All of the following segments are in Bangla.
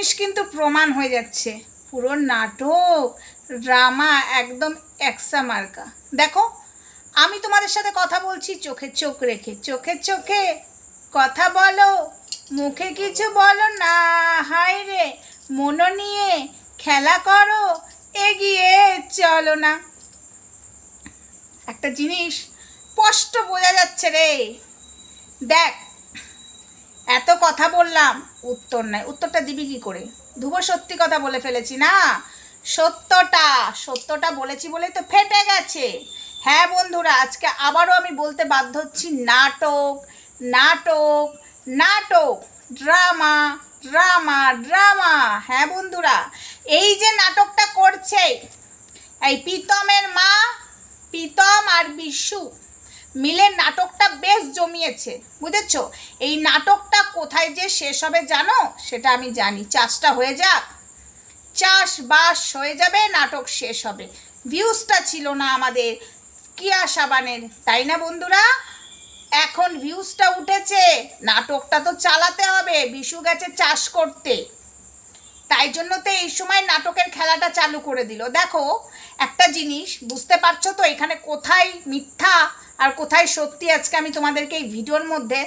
জিনিস কিন্তু প্রমাণ হয়ে যাচ্ছে। পুরো নাটক, ড্রামা একদম একসা মার্কা। দেখো, আমি তোমাদের সাথে কথা বলছি চোখে চোখ রেখে, চোখে চোখে কথা বলো, মুখে কিছু বলো না হাই রে মনো নিয়ে খেলা করো, এগিয়ে চলো না। একটা জিনিস স্পষ্ট বোঝা যাচ্ছে রে। দেখ এত কথা বললাম, উত্তর নাই। উত্তরটা দিবি কি করে? ধ্রুব সত্যি কথা বলে ফেলেছি না? সত্যটা সত্যটা বলেছি বলেই তো ফেটে গেছে। হ্যাঁ বন্ধুরা, আজকে আবারও আমি বলতে বাধ্য হচ্ছি, নাটক নাটক নাটক, ড্রামা ড্রামা ড্রামা। হ্যাঁ বন্ধুরা, এই যে নাটকটা করছে, এই প্রীতমের মা, প্রীতম আর বিশু মিলে নাটকটা বেশ জমিয়েছে, বুঝেছ? এই নাটকটা কোথায় যে শেষ হবে জানো? সেটা আমি জানি। চাষটা হয়ে যাক। চাষ বাস হয়ে যাবে, নাটক শেষ হবে। ভিউজটা ছিল না আমাদের কিয়া সাবানের, তাই না বন্ধুরা? এখন ভিউজটা উঠেছে, নাটকটা তো চালাতে হবে, বিশু গেছে চাষ করতে। তাই জন্য তো এই সময় নাটকের খেলাটা চালু করে দিল। দেখো, একটা জিনিস, বুঝতে পারছ তো এখানে কোথায় মিথ্যা আর কোথায় সত্যি আজকে আমি তোমাদেরকে এই ভিডিওর মধ্যে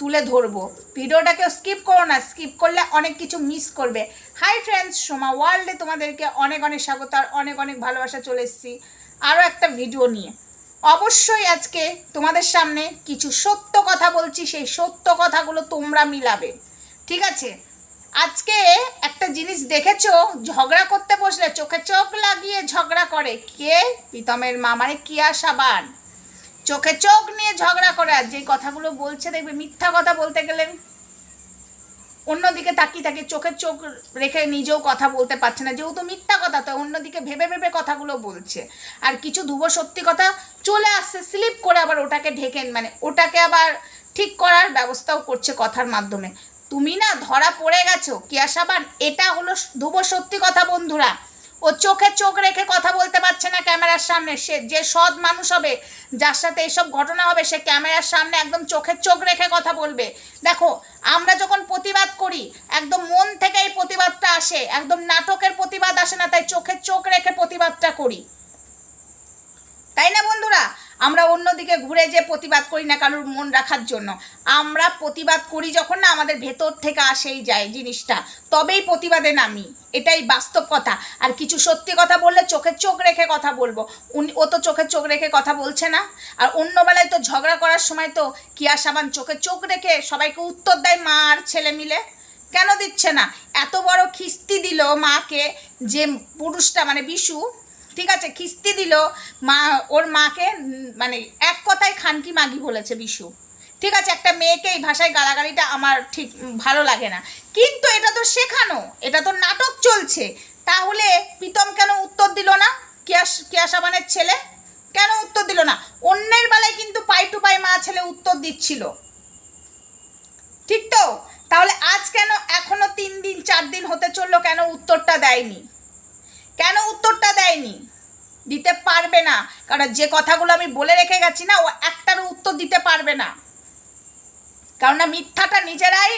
তুলে ধরবো। ভিডিওটাকে স্কিপ করো না স্কিপ করলে অনেক কিছু মিস করবে। হাই ফ্রেন্ডস সোমা ওয়ার্ল্ডে তোমাদেরকে অনেক অনেক স্বাগত আর অনেক অনেক ভালোবাসা চলে এসেছি আরও একটা ভিডিও নিয়ে। অবশ্যই আজকে তোমাদের সামনে কিছু সত্য কথা বলছি, সেই সত্য কথাগুলো তোমরা মিলাবে। ঠিক আছে? আজকে একটা জিনিস দেখেছ? ঝগড়া করতে বসলে চোখে চোখ লাগিয়ে ঝগড়া করে। কে? প্রীতমের মা মানে কিয়া সাবান। চোখে চোখ নিয়ে ঝগড়া করে আর যেই কথাগুলো বলছে, দেখবে মিথ্যা কথা বলতে গেলেন অন্যদিকে তাকিয়ে তাকিয়ে চোখে চোখ রেখে নিজেও কথা বলতে পারছে না। যেহেতু মিথ্যা কথা, তো অন্যদিকে ভেবে ভেবে কথাগুলো বলছে। আর কিছু ধুব সত্যি কথা চলে আসছে স্লিপ করে আবার ওটাকে ঢেকেন মানে ওটাকে আবার ঠিক করার ব্যবস্থাও করছে কথার মাধ্যমে। তুমি না ধরা পড়ে গেছো, কিয়া সাবান, এটা হলো ধুব সত্যি কথা বন্ধুরা। ও চোখে চোখ রেখে কথা বলতে পারছে না ক্যামেরার সামনে। সে যে সৎ মানুষ হবে, যার সাথে এইসব ঘটনা হবে, সে ক্যামেরার সামনে একদম চোখে চোখ রেখে কথা বলবে। দেখো, আমরা যখন প্রতিবাদ করি, একদম মন থেকে এই প্রতিবাদটা আসে, একদম নাটকের প্রতিবাদ আসে না, তাই চোখে চোখ রেখে প্রতিবাদটা করি। তাই না বন্ধুরা? আমরা অন্যদিকে ঘুরে যে প্রতিবাদ করি না কারোর মন রাখার জন্য, আমরা প্রতিবাদ করি যখন না আমাদের ভেতর থেকে আসেই যায় জিনিসটা, তবেই প্রতিবাদে নামি, এটাই বাস্তব কথা। আর কিছু সত্যি কথা বললে চোখে চোখ রেখে কথা বলব, উনি, ও তো চোখে চোখ রেখে কথা বলছে না, আর অন্য বেলায় তো ঝগড়া করার সময় তো কিয়া সাবান চোখে চোখ রেখে সবাইকে উত্তর দেয় মা আর ছেলে মিলে, কেন দিচ্ছে না? এত বড় খিস্তি দিল মাকে যে পুরুষটা মানে বিশু ঠিক আছে খিস্তি দিল, মা, ওর মাকে মানে এক কথায় খানকি মাগি বলেছে বিশু। ঠিক আছে, একটা মেয়েকে এই ভাষায় গালাগালিটা আমার ঠিক ভালো লাগে না। কিন্তু এটা তো শেখানো, এটা তো নাটক চলছে। তাহলে প্রীতম কেন উত্তর দিল না কেয়া কেয়াসাবানের ছেলে? কেন উত্তর দিল না? অন্যের বেলায় কিন্তু পাই টু পাই মা ছেলে উত্তর দিচ্ছিল। ঠিক তো? তাহলে আজ কেন এখনও তিন দিন, চার দিন হতে চলল, কেন উত্তরটা দেয়নি? কেন উত্তরটা দেয়নি? দিতে পারবে না। কারণ যে কথাগুলো আমি বলে রেখে গেছি না, ও একটার উত্তর দিতে পারবে না। কারণ মিথ্যাটা নিজেরাই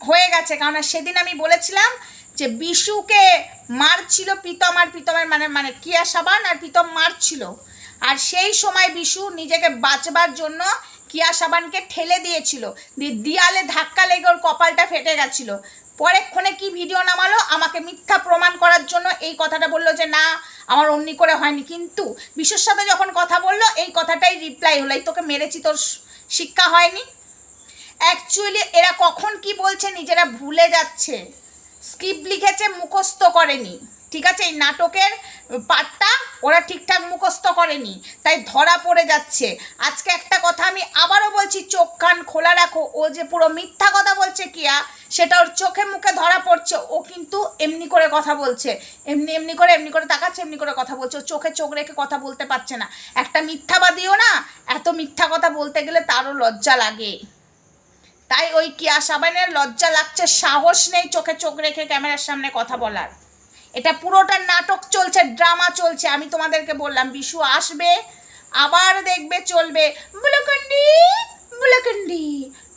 হয়ে গেছে। কারণ সেদিন আমি বলেছিলাম যে বিশুকে মারছিল প্রীতম আর প্রীতমের মানে মানে কিয়া সাবান আর প্রীতম মারছিল। আর সেই সময় বিশু নিজেকে বাঁচবার জন্য কিয়া সাবানকে ঠেলে দিয়েছিল। দিয়ে দিয়ালে ধাক্কা লেগে ওর কপালটা ফেটে গেছিল। পরেক্ষণে কি ভিডিও নামালো? আমাকে মিথ্যা প্রমাণ করার জন্য এই কথাটা বলল যে, না, আমার অমনি করে হয়নি। কিন্তু বিশুর সাথে যখন কথা বলল, এই কথাটাই রিপ্লাই হলো, এই তোকে মেরেছি, তোর শিক্ষা হয়নি। অ্যাকচুয়ালি এরা কখন কি বলছে নিজেরা ভুলে যাচ্ছে। স্ক্রিপ্ট লিখেছে, মুখস্থ করেনি। ঠিক আছে, এই নাটকের পার্টটা ওরা ঠিকঠাক মুখস্থ করেনি, তাই ধরা পড়ে যাচ্ছে। আজকে একটা কথা আমি আবারও বলছি, চোখ কান খোলা রাখো। ও যে পুরো মিথ্যা কথা বলছে কিয়া সেটা ওর চোখে মুখে ধরা পড়ছে। ও কিন্তু এমনি করে কথা বলছে। এমনি এমনি করে এমনি করে তাকাচ্ছে, এমনি করে কথা বলছে। ও চোখে চোখ রেখে কথা বলতে পারছে না। একটা মিথ্যাবাদীও না, এত মিথ্যা কথা বলতে গেলে তারও লজ্জা লাগে। তাই ওই কিয়া সাবানের লজ্জা লাগছে, সাহস নেই চোখে চোখ রেখে ক্যামেরার সামনে কথা বলার। এটা পুরোটা নাটক চলছে, ড্রামা চলছে। আমি তোমাদেরকে বললাম, বিশু আসবে, আবার দেখবে, চলবে। বুলকন্ডি বুলকন্ডি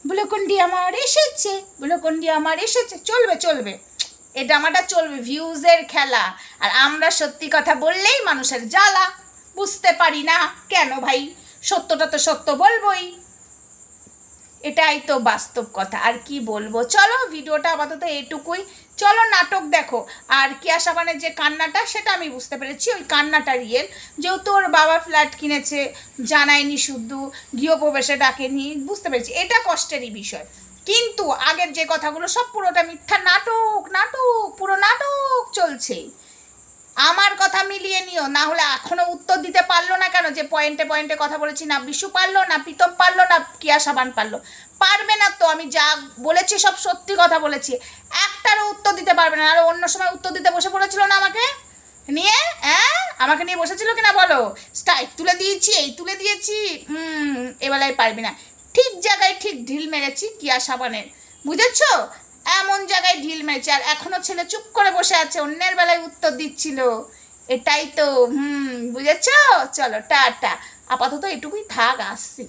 ব্লুকন্ডি আমার এসেছে, ব্লুকুন্ডি আমার এসেছে। চলবে চলবে। এটা আমারটা চলবে, ভিউজের খেলা। আর আমরা সত্যি কথা বললেই মানুষের জ্বালা। বুঝতে পারি না কেন ভাই, সত্যটা তো সত্য বলবোই। এটাই তো বাস্তব কথা, আর কি বলব? চলো ভিডিওটা আপাতত এটুকুই চলো নাটক দেখো, আর কিয়া সাবানের যে কান্নাটা সেটা আমি বুঝতে পেরেছি, ওই কান্নাটা রিয়েল যেহেতু ওর বাবা ফ্ল্যাট কিনেছে, জানায়নি শুদ্ধ, গৃহপ্রবেশে ডাকেনি, বুঝতে পেরেছি, এটা কষ্টেরই বিষয়। কিন্তু আগের যে কথাগুলো সব পুরোটা মিথ্যা নাটক নাটক, পুরো নাটক চলছে। আমার কথা মিলিয়ে নিও, না হলে এখনও উত্তর দিতে পারল না কেন যে পয়েন্টে পয়েন্টে কথা বলেছি, না বিশু পারল, না প্রীতম পারল, না কিয়া সাবান পারল। পারবে না তো, আমি যা বলেছি সব সত্যি কথা বলেছি। একটারও উত্তর দিতে পারবে না, আর অন্য সময় উত্তর দিতে বসে পড়েছিল না আমাকে? নিয়ে? হ্যাঁ? আমাকে নিয়ে বসেছিল কিনা বলো? স্ট্রাইক তুলে দিয়েছি, এই তুলে দিয়েছি, হুম এবেলায় পারবি না। ঠিক জায়গায় ঠিক ঢিল মেরেছি কিয়া সাবানের। বুঝেছ? এমন জায়গায় ঢিল মেরেছে, আর এখনও ছেলে চুপ করে বসে আছে, অন্যের বেলায় উত্তর দিচ্ছিল। এটাই তো হুম বুঝেছ? চলো টাটা। আপাতত এটুকুই থাক আসছি।